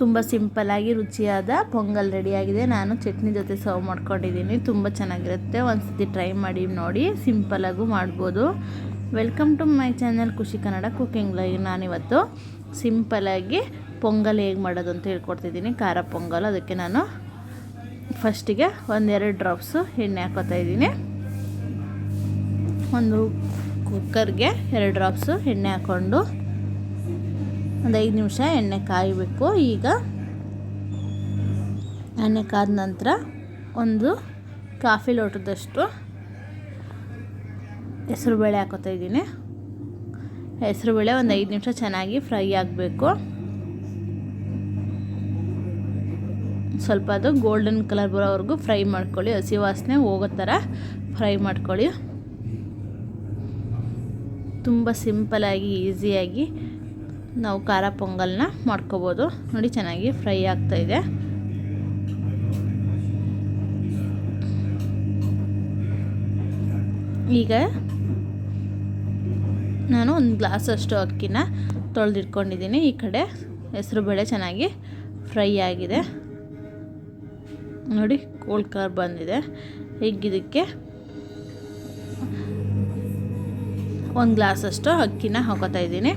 ತುಂಬ ಸಿಂಪಲ್ಲಾಗಿ ರುಚಿಯಾದ ಪೊಂಗಲ್ ರೆಡಿಯಾಗಿದೆ. ನಾನು ಚಟ್ನಿ ಜೊತೆ ಸರ್ವ್ ಮಾಡ್ಕೊಂಡಿದ್ದೀನಿ. ತುಂಬ ಚೆನ್ನಾಗಿರುತ್ತೆ. ಒಂದ್ಸತಿ ಟ್ರೈ ಮಾಡಿ ನೋಡಿ. ಸಿಂಪಲ್ಲಾಗೂ ಮಾಡ್ಬೋದು. ವೆಲ್ಕಮ್ ಟು ಮೈ ಚಾನಲ್ ಖುಷಿ ಕನ್ನಡ ಕುಕಿಂಗ್ ಲೈವ್ ನಾನಿವತ್ತು ಸಿಂಪಲ್ಲಾಗಿ ಪೊಂಗಲ್ ಹೇಗೆ ಮಾಡೋದು ಅಂತ ಹೇಳ್ಕೊಡ್ತಿದ್ದೀನಿ. ಖಾರ ಪೊಂಗಲ್. ಅದಕ್ಕೆ ನಾನು ಫಸ್ಟಿಗೆ ಒಂದೆರಡು ಡ್ರಾಪ್ಸು ಎಣ್ಣೆ ಹಾಕೋತಾ ಇದ್ದೀನಿ. ಒಂದು ಕುಕ್ಕರ್ಗೆ ಎರಡು ಡ್ರಾಪ್ಸು ಎಣ್ಣೆ ಹಾಕ್ಕೊಂಡು ಒಂದು ಐದು ನಿಮಿಷ ಎಣ್ಣೆ ಕಾಯಬೇಕು. ಈಗ ಎಣ್ಣೆ ಕಾದ ನಂತರ ಒಂದು ಕಾಫಿ ಲೋಟದಷ್ಟು ಹೆಸರುಬೇಳೆ ಹಾಕೋತಾ ಇದ್ದೀನಿ. ಹೆಸರುಬೇಳೆ ಒಂದು ಐದು ನಿಮಿಷ ಚೆನ್ನಾಗಿ ಫ್ರೈ ಆಗಬೇಕು. ಸ್ವಲ್ಪ ಅದು ಗೋಲ್ಡನ್ ಕಲರ್ ಬರೋವರೆಗೂ ಫ್ರೈ ಮಾಡ್ಕೊಳ್ಳಿ. ಹಸಿ ವಾಸನೆ ಹೋಗೋ ಥರ ಫ್ರೈ ಮಾಡ್ಕೊಳ್ಳಿ. ತುಂಬ ಸಿಂಪಲಾಗಿ ಈಸಿಯಾಗಿ ನಾವು ಖಾರ ಪೊಂಗಲ್ನ ಮಾಡ್ಕೋಬೋದು. ನೋಡಿ ಚೆನ್ನಾಗಿ ಫ್ರೈ ಆಗ್ತಾಯಿದೆ ಈಗ ನಾನು ಒಂದು ಗ್ಲಾಸಷ್ಟು ಅಕ್ಕಿನ ತೊಳೆದಿಟ್ಕೊಂಡಿದ್ದೀನಿ. ಈ ಕಡೆ ಹೆಸರು ಬೇಳೆ ಚೆನ್ನಾಗಿ ಫ್ರೈ ಆಗಿದೆ. ನೋಡಿ, ಕೋಲ್ಡ್ ಕಾರ್ ಬಂದಿದೆ. ಈಗ ಇದಕ್ಕೆ ಒಂದು ಗ್ಲಾಸಷ್ಟು ಅಕ್ಕಿನ ಹಾಕೋತಾ ಇದ್ದೀನಿ.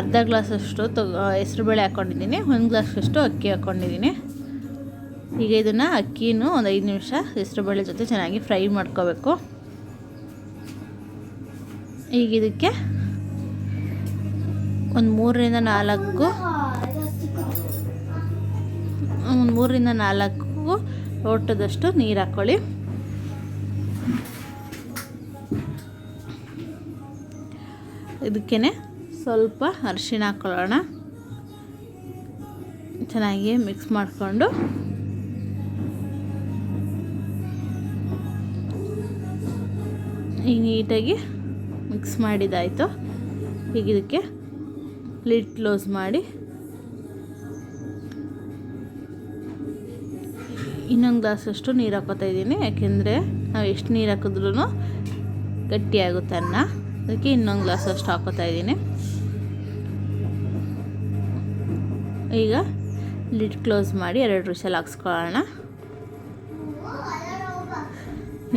ಅರ್ಧ ಗ್ಲಾಸಷ್ಟು ಹೆಸರುಬೇಳೆ ಹೆಸ್ರುಬೇಳೆ ಹಾಕ್ಕೊಂಡಿದ್ದೀನಿ ಒಂದು ಗ್ಲಾಸಷ್ಟು ಅಕ್ಕಿ ಹಾಕ್ಕೊಂಡಿದ್ದೀನಿ ಈಗ ಇದನ್ನು ಅಕ್ಕಿನೂ ಒಂದು ಐದು ನಿಮಿಷ ಹೆಸರುಬೇಳೆ ಜೊತೆ ಚೆನ್ನಾಗಿ ಫ್ರೈ ಮಾಡ್ಕೋಬೇಕು. ಈಗ ಇದಕ್ಕೆ ಒಂದು ಮೂರರಿಂದ ನಾಲ್ಕು, ಒಂದು ಮೂರರಿಂದ ನಾಲ್ಕು ಲೋಟದಷ್ಟು ನೀರು ಹಾಕ್ಕೊಳ್ಳಿ ಇದಕ್ಕೇ ಸ್ವಲ್ಪ ಅರಿಶಿಣ ಹಾಕ್ಕೊಳ್ಳೋಣ ಚೆನ್ನಾಗಿ ಮಿಕ್ಸ್ ಮಾಡಿಕೊಂಡು. ಈಗ ನೀಟಾಗಿ ಮಿಕ್ಸ್ ಮಾಡಿದಾಯಿತು. ಈಗ ಇದಕ್ಕೆ ಲಿಡ್ ಕ್ಲೋಸ್ ಮಾಡಿ. ಇನ್ನೊಂದು ಗ್ಲಾಸಷ್ಟು ನೀರು ಹಾಕೋತಾ ಇದ್ದೀನಿ. ಯಾಕೆಂದರೆ ನಾವು ಎಷ್ಟು ನೀರು ಹಾಕಿದ್ರೂ ಗಟ್ಟಿಯಾಗುತ್ತೆ ಅನ್ನ. ಅದಕ್ಕೆ ಇನ್ನೊಂದು ಗ್ಲಾಸಷ್ಟು ಹಾಕೋತಾ ಇದ್ದೀನಿ. ಈಗ ಲಿಡ್ ಕ್ಲೋಸ್ ಮಾಡಿ ಎರಡು ರುಷಲ್ ಹಾಕ್ಸ್ಕೊಳ್ಳೋಣ.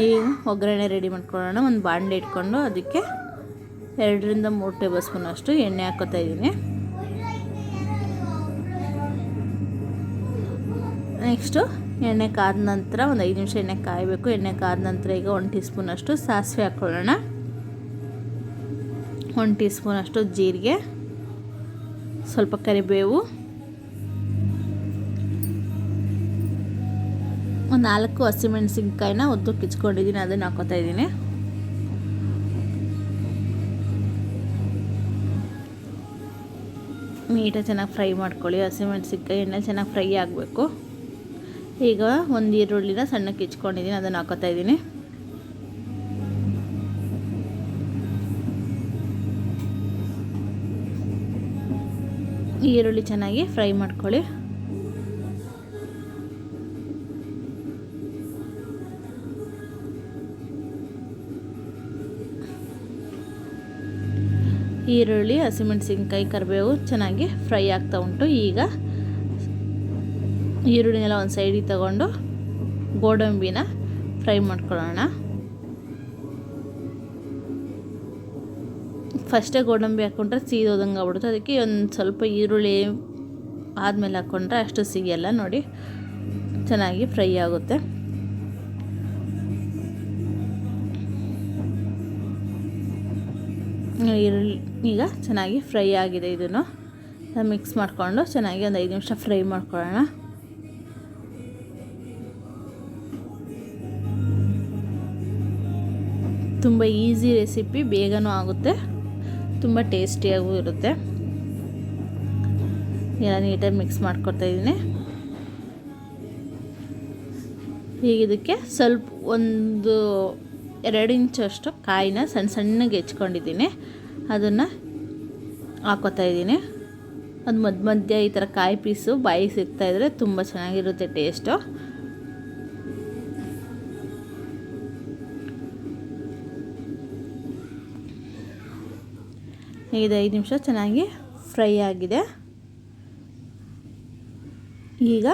ಈಗ ಒಗ್ಗರಣೆ ರೆಡಿ ಮಾಡ್ಕೊಳ್ಳೋಣ. ಒಂದು ಬಾಂಡೆ ಇಟ್ಕೊಂಡು ಅದಕ್ಕೆ ಎರಡರಿಂದ ಮೂರು ಟೇಬಲ್ ಸ್ಪೂನ್ ಅಷ್ಟು ಎಣ್ಣೆ ಹಾಕೋತಾ ಇದ್ದೀನಿ. ನೆಕ್ಸ್ಟು ಎಣ್ಣೆ ಕಾದ ನಂತರ ಒಂದು ಐದು ನಿಮಿಷ ಎಣ್ಣೆ ಕಾಯಬೇಕು. ಎಣ್ಣೆ ಕಾದ ನಂತರ ಈಗ ಒಂದು ಟೀ ಸ್ಪೂನಷ್ಟು ಸಾಸಿವೆ ಹಾಕ್ಕೊಳ್ಳೋಣ. ಒಂದು ಟೀ ಸ್ಪೂನಷ್ಟು ಜೀರಿಗೆ, ಸ್ವಲ್ಪ ಕರಿಬೇವು ಒಂದು ನಾಲ್ಕು ಹಸಿಮೆಣಸಿನ್ಕಾಯಿನ ಒದ್ದು ಕಿಚ್ಕೊಂಡಿದ್ದೀನಿ ಅದನ್ನು ಹಾಕೋತಾ ಇದ್ದೀನಿ. ನೀಟಾಗಿ ಚೆನ್ನಾಗಿ ಫ್ರೈ ಮಾಡ್ಕೊಳ್ಳಿ ಹಸಿಮೆಣಸಿನ್ಕಾಯಿ ಎಣ್ಣೆ ಚೆನ್ನಾಗಿ ಫ್ರೈ ಆಗಬೇಕು. ಈಗ ಒಂದು ಈರುಳ್ಳಿನ ಸಣ್ಣಕ್ಕೆ ಕಿಚ್ಕೊಂಡಿದ್ದೀನಿ ಅದನ್ನು ಹಾಕೋತಾ ಇದ್ದೀನಿ. ಈರುಳ್ಳಿ ಚೆನ್ನಾಗಿ ಫ್ರೈ ಮಾಡ್ಕೊಳ್ಳಿ. ಈರುಳ್ಳಿ, ಹಸಿಮೆಣಸಿನ್ಕಾಯಿ, ಕರಿಬೇವು ಚೆನ್ನಾಗಿ ಫ್ರೈ ಆಗ್ತಾ ಉಂಟು. ಈಗ ಈರುಳ್ಳಿನೆಲ್ಲ ಒಂದು ಸೈಡಿಗೆ ತಗೊಂಡು ಗೋಡಂಬಿನ ಫ್ರೈ ಮಾಡ್ಕೊಳ್ಳೋಣ. ಫಸ್ಟೇ ಗೋಡಂಬಿ ಹಾಕ್ಕೊಂಡ್ರೆ ಸೀದೋದಂಗೆ ಆಗ್ಬಿಡುತ್ತೆ. ಅದಕ್ಕೆ ಒಂದು ಸ್ವಲ್ಪ ಈರುಳ್ಳಿ ಆದಮೇಲೆ ಹಾಕ್ಕೊಂಡ್ರೆ ಅಷ್ಟು ಸಿಗಿಯಲ್ಲ ನೋಡಿ ಚೆನ್ನಾಗಿ ಫ್ರೈ ಆಗುತ್ತೆ. ಈರುಳ್ಳಿ ಈಗ ಚೆನ್ನಾಗಿ ಫ್ರೈ ಆಗಿದೆ ಇದನ್ನು. ಮಿಕ್ಸ್ ಮಾಡಿಕೊಂಡು ಚೆನ್ನಾಗಿ ಒಂದು ಐದು ನಿಮಿಷ ಫ್ರೈ ಮಾಡ್ಕೊಳ್ಳೋಣ. ತುಂಬ ಈಸಿ ರೆಸಿಪಿ, ಬೇಗನೂ ಆಗುತ್ತೆ. ತುಂಬ ಟೇಸ್ಟಿಯಾಗೂ ಇರುತ್ತೆ. ಎಲ್ಲ ನೀಟಾಗಿ ಮಿಕ್ಸ್ ಮಾಡ್ಕೊಳ್ತಾ ಇದ್ದೀನಿ. ಈಗ ಇದಕ್ಕೆ ಸ್ವಲ್ಪ ಒಂದು ಎರಡು ಇಂಚಷ್ಟು ಕಾಯಿನ ಸಣ್ಣ ಸಣ್ಣಗೆ ಹೆಚ್ಕೊಂಡಿದ್ದೀನಿ. ಅದನ್ನು ಹಾಕೋತಾ ಇದ್ದೀನಿ. ಅದು ಮಧ್ಯ ಮಧ್ಯ ಈ ಥರ ಕಾಯಿ ಪೀಸು ಬಾಯಿ ಸಿಗ್ತಾಯಿದ್ರೆ ತುಂಬ ಚೆನ್ನಾಗಿರುತ್ತೆ ಟೇಸ್ಟು ಇದು ಐದು ನಿಮಿಷ ಚೆನ್ನಾಗಿ ಫ್ರೈ ಆಗಿದೆ. ಈಗ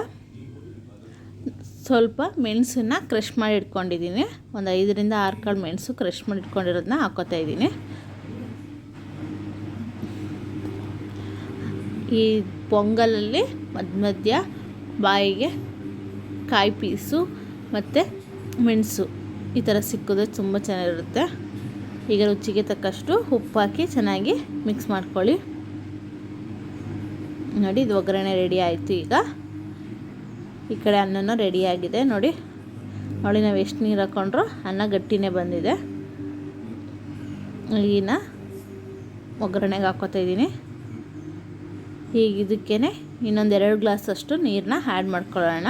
ಸ್ವಲ್ಪ ಮೆಣಸನ್ನ ಕ್ರಷ್ ಮಾಡಿ ಇಟ್ಕೊಂಡಿದ್ದೀನಿ. ಒಂದು ಐದರಿಂದ ಆರು ಕಾಳು ಮೆಣಸು ಕ್ರಷ್ ಮಾಡಿ ಇಟ್ಕೊಂಡಿರೋದನ್ನ ಹಾಕೋತಾ ಇದ್ದೀನಿ. ಈ ಪೊಂಗಲಲ್ಲಿ ಮಧ್ಯ ಮಧ್ಯ ಬಾಯಿಗೆ ಕಾಯಿ ಪೀಸು ಮತ್ತು ಮೆಣಸು ಈ ಥರ ಸಿಕ್ಕಿದ್ರೆ ತುಂಬ ಚೆನ್ನಾಗಿರುತ್ತೆ. ಈಗ ರುಚಿಗೆ ತಕ್ಕಷ್ಟು ಉಪ್ಪು ಹಾಕಿ ಚೆನ್ನಾಗಿ ಮಿಕ್ಸ್ ಮಾಡ್ಕೊಳ್ಳಿ. ನೋಡಿ, ಇದು ಒಗ್ಗರಣೆ ರೆಡಿ ಆಯಿತು ಈಗ. ಈ ಕಡೆ ಅನ್ನನೂ ರೆಡಿಯಾಗಿದೆ ನೋಡಿ ನೋಡಿ ನಾವು ಎಷ್ಟು ನೀರು ಹಾಕ್ಕೊಂಡ್ರು ಅನ್ನ ಗಟ್ಟಿನೇ ಬಂದಿದೆ. ಈಗಿನ ಒಗ್ಗರಣೆಗೆ ಹಾಕೋತಾ ಇದ್ದೀನಿ. ಈಗ ಇದಕ್ಕೇ ಇನ್ನೊಂದು ಎರಡು ಗ್ಲಾಸ್ ಅಷ್ಟು ನೀರನ್ನ ಆ್ಯಡ್ ಮಾಡ್ಕೊಳ್ಳೋಣ.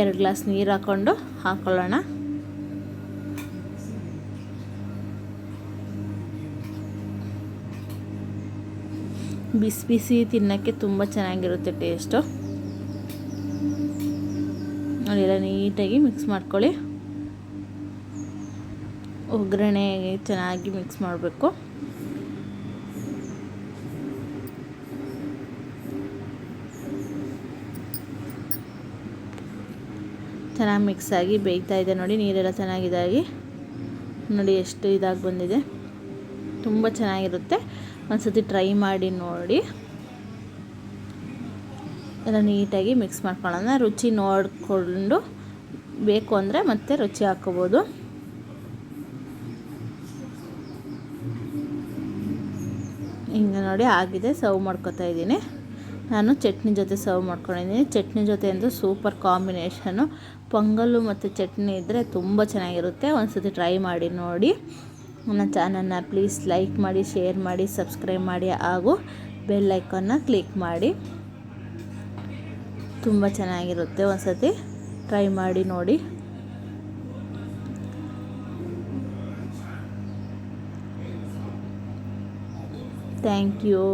ಎರಡು ಗ್ಲಾಸ್ ನೀರು ಹಾಕ್ಕೊಂಡು ಹಾಕ್ಕೊಳ್ಳೋಣ ಬಿಸಿ ಬಿಸಿ ತಿನ್ನೋಕ್ಕೆ ತುಂಬ ಚೆನ್ನಾಗಿರುತ್ತೆ ಟೇಸ್ಟು. ಅದೆಲ್ಲ ನೀಟಾಗಿ ಮಿಕ್ಸ್ ಮಾಡ್ಕೊಳ್ಳಿ. ಒಗ್ಗರಣೆ ಚೆನ್ನಾಗಿ ಮಿಕ್ಸ್ ಮಾಡಬೇಕು. ಚೆನ್ನಾಗಿ ಮಿಕ್ಸ್ ಆಗಿ ಬೇಯ್ತಾ ಇದೆ ನೋಡಿ, ನೀರೆಲ್ಲ ಚೆನ್ನಾಗಿದಾಗಿ. ನೋಡಿ, ಎಷ್ಟು ಇದಾಗಿ ಬಂದಿದೆ. ತುಂಬ ಚೆನ್ನಾಗಿರುತ್ತೆ. ಒಂದು ಟ್ರೈ ಮಾಡಿ ನೋಡಿ. ಎಲ್ಲ ನೀಟಾಗಿ ಮಿಕ್ಸ್ ಮಾಡ್ಕೊಳ್ಳೋಣ. ರುಚಿ ನೋಡಿಕೊಂಡು ಬೇಕು ಅಂದರೆ ಮತ್ತೆ ರುಚಿ ಹಾಕ್ಕೋಬೋದು. ಹಿಂಗೆ ನೋಡಿ ಆಗಿದೆ ಸರ್ವ್ ಮಾಡ್ಕೊತಾ ಇದ್ದೀನಿ. ನಾನು ಚಟ್ನಿ ಜೊತೆ ಸರ್ವ್ ಮಾಡ್ಕೊಂಡಿದ್ದೀನಿ. ಚಟ್ನಿ ಜೊತೆ ಅಂದರೆ ಸೂಪರ್ ಕಾಂಬಿನೇಷನು ಪೊಂಗಲ್ಲು ಮತ್ತು ಚಟ್ನಿ ಇದ್ದರೆ ತುಂಬ ಚೆನ್ನಾಗಿರುತ್ತೆ. ಒಂದು ಸತಿ ಟ್ರೈ ಮಾಡಿ ನೋಡಿ. ನನ್ನ ಚಾನಲ್ನ ಪ್ಲೀಸ್ ಲೈಕ್ ಮಾಡಿ, ಶೇರ್ ಮಾಡಿ, ಸಬ್ಸ್ಕ್ರೈಬ್ ಮಾಡಿ ಹಾಗೂ ಬೆಲ್ ಐಕನ್ನ ಕ್ಲಿಕ್ ಮಾಡಿ. ತುಂಬ ಚೆನ್ನಾಗಿರುತ್ತೆ ಒಂದ್ಸತಿ ಟ್ರೈ ಮಾಡಿ ನೋಡಿ. Thank you.